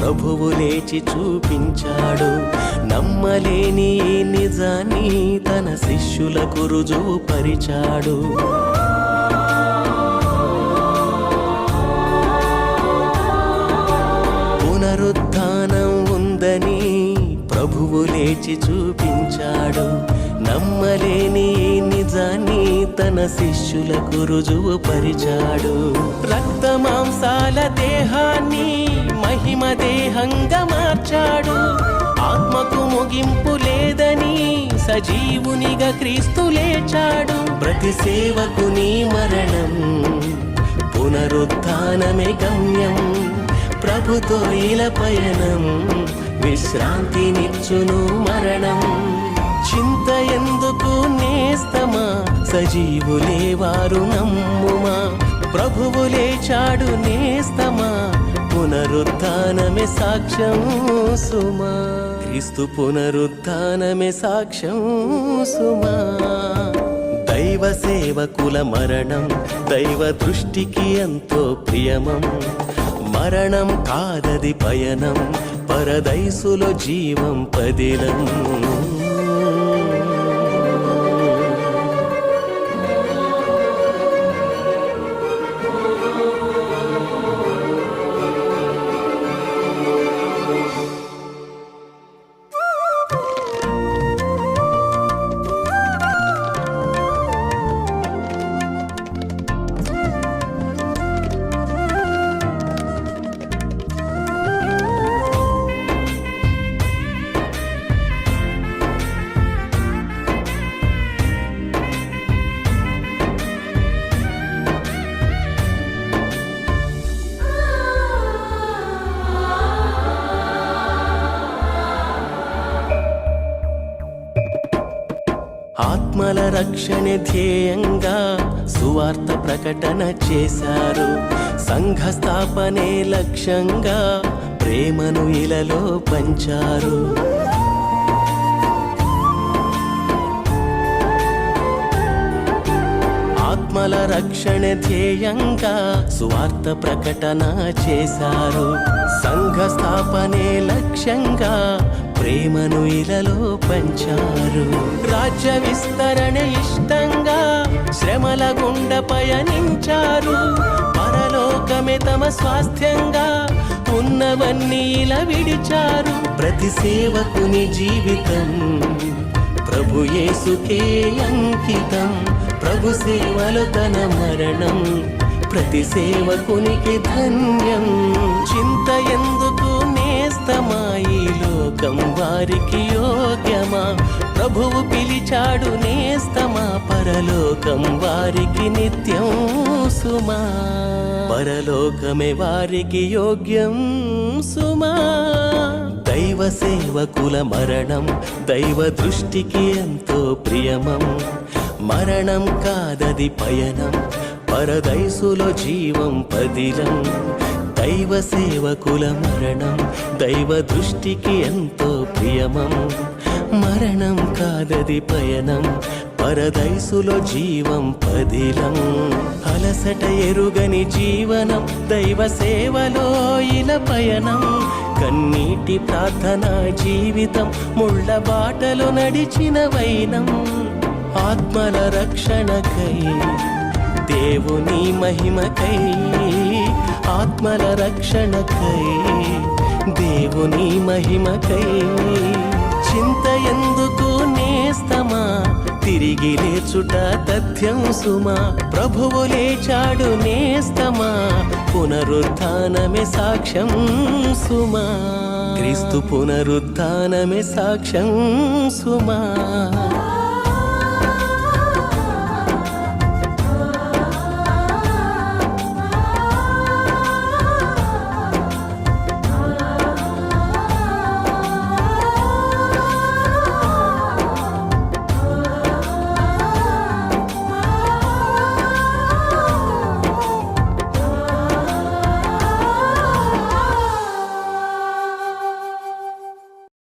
ప్రభువు లేచి చూపించాడు. నమ్మలేని నిజాన్ని తన శిష్యులకు రుజువు పరిచాడు పునరుత్థానం ఉందని ప్రభువు లేచి చూపించాడు. నమ్మలేని నిజాన్ని తన శిష్యులకు రుజువు పరిచాడు రక్త మాంసాల దేహాన్ని దేహంగా మార్చాడు. ఆత్మకు ముగింపు లేదని సజీవునిగా క్రీస్తు లేచాడు. ప్రతి సేవకుని మరణం పునరుత్నమే గమ్యం. ప్రభుతో ఇల పయనం విశ్రాంతినిచ్చును మరణం. చింత ఎందుకు నేస్తమా? సజీవులే వారు నమ్ముమా? ప్రభువు లేచాడు నేస్తమా? పునరుత్నమే సాక్ష్యం సుమా. క్రీస్తు పునరుత్నమే సాక్ష్యం సుమా. దైవ సేవకుల మరణం దైవ దృష్టికి ఎంతో ప్రియమం. మరణం కాదది పయనం పరదైసులో జీవం పదిలం. ఆత్మల రక్షణ ధ్యేయంగా సువార్త ప్రకటన చేశారు. సంఘ స్థాపనే లక్ష్యంగా ప్రేమను ఇలలో పంచారు. ఆత్మల రక్షణ ధ్యేయంగా సువార్త ప్రకటన చేశారు. సంఘ స్థాపనే లక్ష్యంగా ప్రేమను ఇలలో పంచారు. రాజ్య విస్తరణ ఇష్టంగా శ్రమల గుండ పయనించారు. పరలోకమే తమ స్వాస్థ్యంగా ఉన్నవన్నీ ఇలా విడిచారు. ప్రతి సేవకుని జీవితం ప్రభు యేసుకే అంకితం. ప్రభు సేవలో తన మరణం ప్రతి సేవకునికి ధన్యం. వారికి యోగ్యమా? ప్రభువు పిలిచాడు నేస్తమా? పరలోకం వారికి నిత్యం సుమా? పరలోకమే వారికి యోగ్యం సుమా? దైవ సేవకుల మరణం దైవ దృష్టికి ఎంతో ప్రియమం. మరణం కాదది పయనం పరదైసులో జీవం పదిలం. దైవ సేవకుల మరణం దైవ దృష్టికి ఎంతో ప్రియమం. మరణం కాదది పయనం పరదైసులో జీవం పదిలం. అలసట ఎరుగని జీవనం దైవ సేవలో ఇల పయనం. కన్నీటి ప్రార్థన జీవితం ముళ్ళ బాటలు నడిచిన వైనం. ఆత్మల రక్షణకై దేవుని మహిమకై ఆత్మల రక్షణకై దేవుని మహిమకై. చింత ఎందుకు నేస్తమా? తిరిగి లేచుట తథ్యం సుమా? ప్రభువు లేచాడు నేస్తమా? పునరుత్నమే సాక్ష్యం సుమా? క్రీస్తు పునరుత్నమే సాక్ష్యం సుమా?